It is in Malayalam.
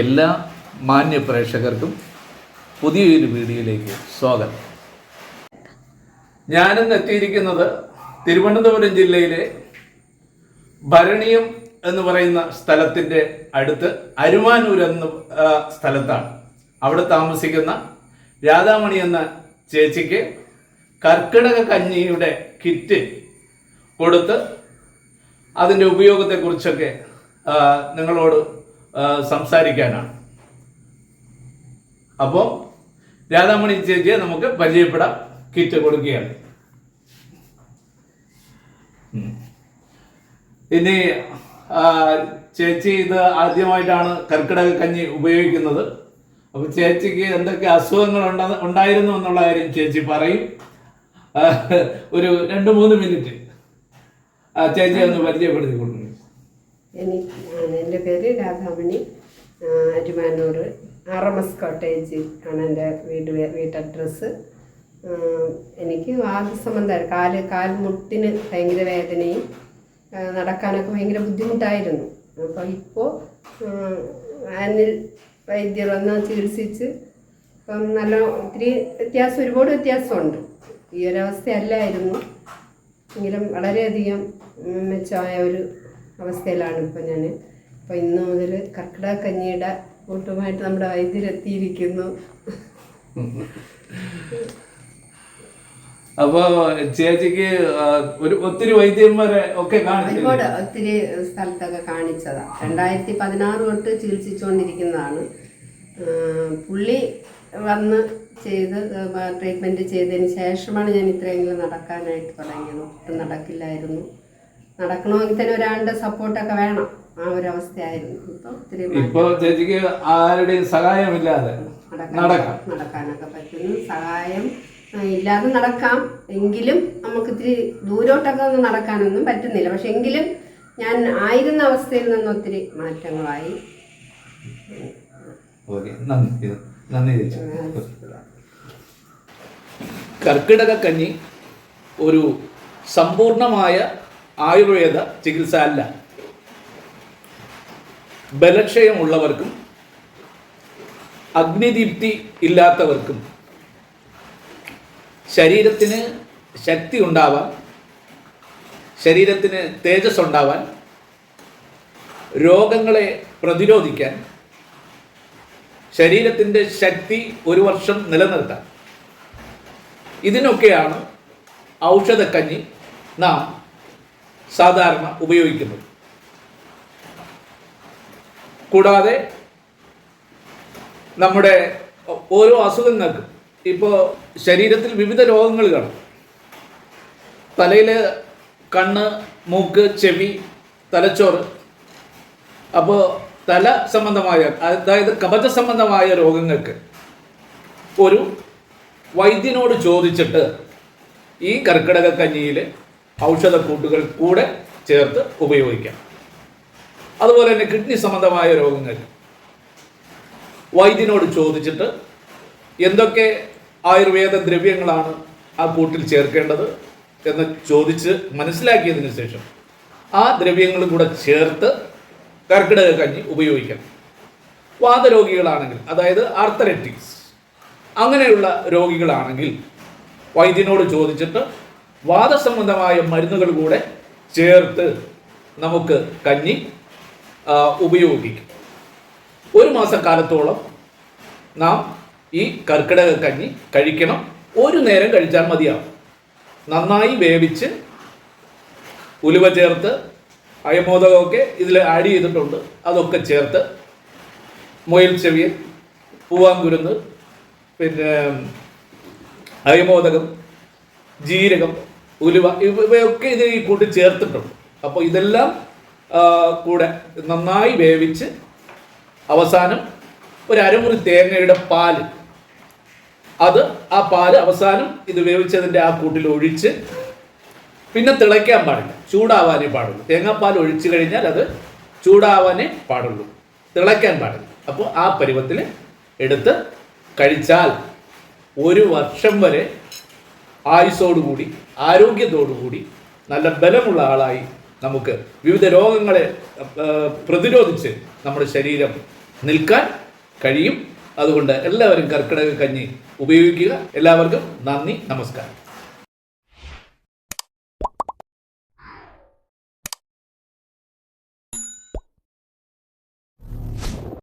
എല്ലാ മാന്യ പ്രേക്ഷകർക്കും പുതിയൊരു വീഡിയോയിലേക്ക് സ്വാഗതം. ഞാനിന്ന് എത്തിയിരിക്കുന്നത് തിരുവനന്തപുരം ജില്ലയിലെ ഭരണിയം എന്ന് പറയുന്ന സ്ഥലത്തിന്റെ അടുത്ത് അരുമാനൂർ എന്ന സ്ഥലത്താണ്. അവിടെ താമസിക്കുന്ന രാധാമണി എന്ന ചേച്ചിക്ക് കർക്കിടക കഞ്ഞിയുടെ കിറ്റ് കൊടുത്ത് അതിന്റെ ഉപയോഗത്തെക്കുറിച്ചൊക്കെ നിങ്ങളോട് സംസാരിക്കാനാണ്. അപ്പോൾ രാധാമണി ചേച്ചിയെ നമുക്ക് പരിചയപ്പെടാം. കിറ്റ് കൊടുക്കുകയാണ്. ഇനി ചേച്ചി ഇത് ആദ്യമായിട്ടാണ് കർക്കിടക കഞ്ഞി ഉപയോഗിക്കുന്നത്. അപ്പോൾ ചേച്ചിക്ക് എന്തൊക്കെ അസുഖങ്ങൾ ഉണ്ട- ഉണ്ടായിരുന്നു എന്നുള്ള കാര്യം ചേച്ചി പറയും. ഒരു രണ്ട് മൂന്ന് മിനിറ്റ്. ചേച്ചി ഒന്ന് പരിചയപ്പെടുത്തിക്കൊണ്ടു എനിക്ക് എന്റെ പേര് Radhamani. Arumanoor R M S cottage ആണ് എന്റെ വീട് വീട്ട് അഡ്രസ്സ് എനിക്ക് എനിക്ക് വാദസംബന്ധം കാൽ കാൽമുട്ടിന് ഭയങ്കര വേദനയും നടക്കാനൊക്കെ ഭയങ്കര ബുദ്ധിമുട്ടായിരുന്നു. അപ്പോൾ ഇപ്പോൾ അനിൽ വൈദ്യർ വന്ന് ചികിത്സിച്ച് ഇപ്പം നല്ല ഒത്തിരി വ്യത്യാസം ഒരുപാട് വ്യത്യാസമുണ്ട്. ഈ ഒരവസ്ഥയല്ലായിരുന്നു. എങ്കിലും വളരെയധികം മെച്ചമായ ഒരു അവസ്ഥയിലാണ് ഇപ്പം ഞാൻ അപ്പോൾ ഇന്ന് മുതൽ കർക്കിടക കഞ്ഞിയുടെ കൂട്ടുമായിട്ട് നമ്മുടെ വൈദ്യരെത്തിയിരിക്കുന്നു. അപ്പോ ചേച്ചിക്ക് ഒരു ഒത്തിരി വൈദ്യന്മാരെ ഒക്കെ ഒരുപാട് ഒത്തിരി സ്ഥലത്തൊക്കെ കാണിച്ചതാ. രണ്ടായിരത്തി പതിനാറ് തൊട്ട് ചികിത്സിച്ചുകൊണ്ടിരിക്കുന്നതാണ്. പുള്ളി വന്ന് ചെയ്ത് ട്രീറ്റ്മെന്റ് ചെയ്തതിന് ശേഷമാണ് ഞാൻ ഇത്രയെങ്കിലും നടക്കാനായിട്ട് തുടങ്ങിയത്. ഒട്ടും നടക്കില്ലായിരുന്നു. നടക്കണമെങ്കിൽ തന്നെ ഒരാളുടെ സപ്പോർട്ടൊക്കെ വേണം. ആ ഒരു അവസ്ഥയായിരുന്നു. ഇപ്പം ഒത്തിരി ഇപ്പൊ ചേച്ചിക്ക് ആരുടെയും സഹായമില്ലാതെ നടക്കാൻ നടക്കാം. നടക്കാനൊക്കെ പറ്റുന്നു. സഹായം ഇല്ലാതെ നടക്കാം. എങ്കിലും നമുക്ക് ഇത്തിരി ദൂരോട്ടൊക്കെ ഒന്നും നടക്കാനൊന്നും പറ്റുന്നില്ല. പക്ഷെ എങ്കിലും ഞാൻ ആയിരുന്ന അവസ്ഥയിൽ നിന്ന് ഒത്തിരി മാറ്റങ്ങളായി. കർക്കിടക കഞ്ഞി ഒരു സമ്പൂർണമായ ആയുർവേദ ചികിത്സ അല്ല. ബലക്ഷയമുള്ളവർക്കും അഗ്നിദീപ്തി ഇല്ലാത്തവർക്കും ശരീരത്തിന് ശക്തി ഉണ്ടാവാൻ ശരീരത്തിന് തേജസ് ഉണ്ടാവാൻ രോഗങ്ങളെ പ്രതിരോധിക്കാൻ ശരീരത്തിന്റെ ശക്തി ഒരു വർഷം നിലനിർത്താൻ. ഇതിനൊക്കെയാണ് ഔഷധക്കഞ്ഞി നാം സാധാരണ ഉപയോഗിക്കുന്നത്. കൂടാതെ നമ്മുടെ ഓരോ അസുഖങ്ങൾക്ക് ഇപ്പോൾ ശരീരത്തിൽ വിവിധ രോഗങ്ങൾ കാണും. തലയിൽ കണ്ണ് മൂക്ക് ചെവി തലച്ചോറ്. അപ്പോൾ തല സംബന്ധമായ അതായത് കവച സംബന്ധമായ രോഗങ്ങൾക്ക് ഒരു വൈദ്യനോട് ചോദിച്ചിട്ട് ഈ കർക്കിടക കഞ്ഞിയിൽ ഔഷധക്കൂട്ടുകൾ കൂടെ ചേർത്ത് ഉപയോഗിക്കാം. അതുപോലെ തന്നെ കിഡ്നി സംബന്ധമായ രോഗങ്ങൾ. വൈദ്യനോട് ചോദിച്ചിട്ട് എന്തൊക്കെ ആയുർവേദ ദ്രവ്യങ്ങളാണ് ആ കൂട്ടിൽ ചേർക്കേണ്ടത് എന്ന് ചോദിച്ച് മനസ്സിലാക്കിയതിന് ശേഷം ആ ദ്രവ്യങ്ങൾ കൂടെ ചേർത്ത് കർക്കിടക കഞ്ഞി ഉപയോഗിക്കണം വാദരോഗികളാണെങ്കിൽ അതായത് ആർത്തലറ്റിക്സ് അങ്ങനെയുള്ള രോഗികളാണെങ്കിൽ വൈദ്യനോട് ചോദിച്ചിട്ട് വാദസംബന്ധമായ മരുന്നുകൾ കൂടെ ചേർത്ത് നമുക്ക് കഞ്ഞി ഉപയോഗിക്കും. ഒരു മാസക്കാലത്തോളം നാം ഈ കർക്കിടക കഞ്ഞി കഴിക്കണം. ഒരു നേരം കഴിച്ചാൽ മതിയാവും. നന്നായി വേവിച്ച് ഉലുവ ചേർത്ത് അയമോദകമൊക്കെ ഇതിൽ ആഡ് ചെയ്തിട്ടുണ്ട്. അതൊക്കെ ചേർത്ത് മുയൽ ചെവിയൻ പൂവാങ്കുരുന്ന് പിന്നെ അയമോദകം ജീരകം ഉലുവ ഇവ- ഇവയൊക്കെ ഇത് ഈ കൂട്ടി ചേർത്തിട്ടുണ്ട്. അപ്പോൾ ഇതെല്ലാം കൂടെ നന്നായി വേവിച്ച് അവസാനം ഒരു അരമുറി തേങ്ങയുടെ പാൽ. അത് ആ പാൽ അവസാനം ഇത് വേവിച്ചതിന്റെ ആ കൂട്ടിൽ ഒഴിച്ച് പിന്നെ തിളയ്ക്കാൻ പാടില്ല. ചൂടാവാനേ പാടുള്ളൂ. തേങ്ങാപ്പാൽ ഒഴിച്ചു കഴിഞ്ഞാൽ അത് ചൂടാവാനേ പാടുള്ളൂ. തിളയ്ക്കാൻ പാടില്ല. അപ്പോൾ ആ പരുവത്തിൽ എടുത്ത് കഴിച്ചാൽ ഒരു വർഷം വരെ ആയുസ്സോടുകൂടി ആരോഗ്യത്തോടുകൂടി നല്ല ബലമുള്ള ആളായി നമുക്ക് വിവിധ രോഗങ്ങളെ പ്രതിരോധിച്ച് നമ്മുടെ ശരീരം നിൽക്കാൻ കഴിയും. അതുകൊണ്ട് എല്ലാവരും കർക്കിടക കഞ്ഞി ഉപയോഗിക്കുക. എല്ലാവർക്കും നന്ദി നമസ്കാരം.